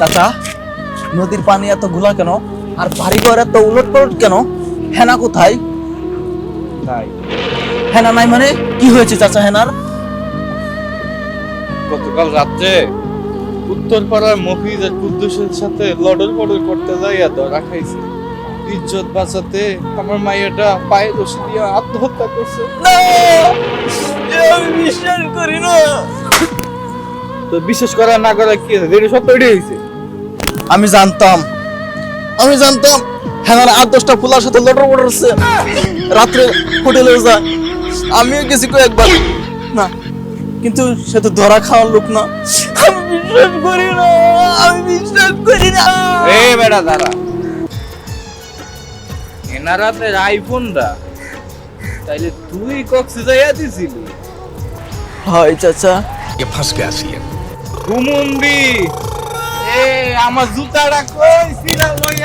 চাচা নদীর পানি এত ঘোলা কেন? আর বাড়ি ঘর এত উলট পালট কেন? হেনা কোথায়? তাই হেনা নাই মানে? কি হয়েছে চাচা হেনার? গতকাল রাত্রে উত্তর পাড়ার মফিজ আর কুদ্দুসের সাথে লড়র পড়র করতে যাইয়া ধরা খাইছে। ইজ্জত বাঁচাতে আমার মাইয়াটা পায়ে দোষ দিয়ে আত্মহত্যা করছে। না! আমি বিশ্বাস করি না। তো বিশেষ করা না করা কি যেটা সত্য হয়েছে আমি জানতাম আমি জানতাম হেনার আট দশটা ফুলার সাথে লটর পড়ছে রাত্রে হোটেলে যায় আমিও গেছি কয়েকবার না কিন্তু সে তো ধরা খাওয়ার লোক না আমি বিশ্বাস করি না আমি বিশ্বাস করি না এ বেটা দাঁড়া এনার হাতে আইফোনটা তাইলে তুই কক্সে যাইয়া দিছিলি হয় চাচা ये फंस गया सी ঘুমুন্দি এ আমার জুতাটা কই ছিল আয়।